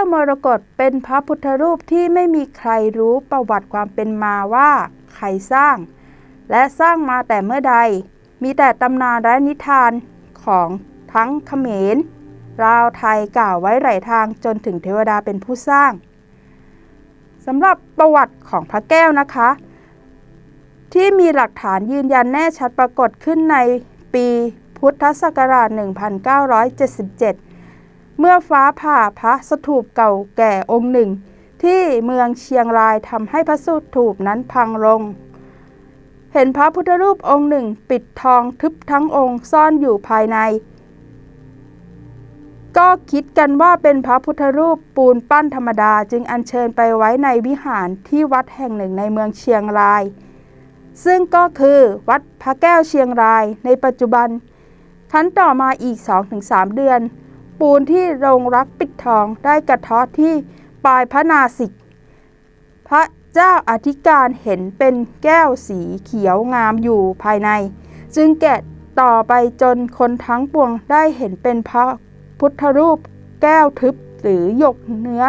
วมรกตเป็นพระพุทธรูปที่ไม่มีใครรู้ประวัติความเป็นมาว่าใครสร้าง และสร้างมาแต่เมื่อใด มีแต่ตำนานและนิทานของทั้งเขมรราวไทยกล่าวไว้หลายทางจนถึงเทวดาเป็นผู้สร้างสำหรับประวัติของพระแก้วนะคะ ที่มีหลักฐานยืนยันแน่ชัดปรากฏขึ้นในปีพุทธศักราช 1977 เมื่อฟ้าผ่าพระสถูปเก่าแก่องค์หนึ่ง ที่เมืองเชียงรายทำให้พระสถูปนั้นพังลง เห็นพระพุทธรูปองค์หนึ่งปิดทองทึบทั้งองค์ซ่อนอยู่ภายใน ก็คิดกันว่าเป็นพระพุทธรูปปูนปั้นธรรมดาจึงอัญเชิญไปไว้ในวิหารที่วัดแห่งหนึ่งในเมืองเชียงราย ซึ่งก็คือวัดพระแก้วเชียงรายในปัจจุบันขั้นต่อมาอีก 2-3 เดือน ปูนที่โรงรักปิดทองได้กระทาะที่ปลายพระนาสิก พระเจ้าอธิการเห็นเป็นแก้วสีเขียวงามอยู่ภายใน จึงแกะต่อไปจนคนทั้งปวงได้เห็นเป็นพระพุทธรูปแก้วทึบหรือหยกเนื้อ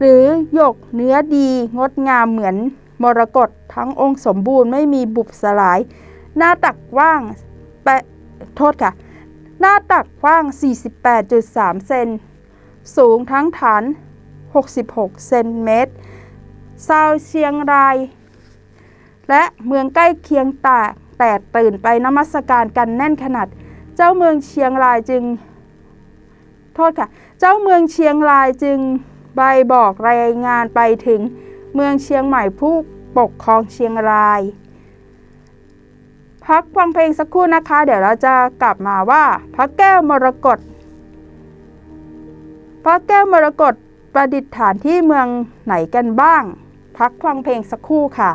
หรือหยกเนื้อดีงดงามเหมือนมรกตทั้งองค์สมบูรณ์ไม่มีบุบสลาย หน้าตักว้างแปะโทษค่ะ หน้าตักกว้าง 48.3 เซน สูงทั้งฐาน 66 เซนเมตรชาวเชียงราย และเมืองใกล้เคียงแตกแตกตื่นไปนมัสการกันแน่นขนาด เจ้าเมืองเชียงรายจึง โทษค่ะ เจ้าเมืองเชียงรายจึงใบบอกรายงานไปถึงเมืองเชียงใหม่ผู้ปกครองเชียงราย พักฟังเพลงสักครู่นะคะ เดี๋ยวเราจะกลับมาว่าพระแก้วมรกตพระแก้วมรกตประดิษฐานที่เมืองไหนกันบ้าง พักฟังเพลงสักครู่ค่ะ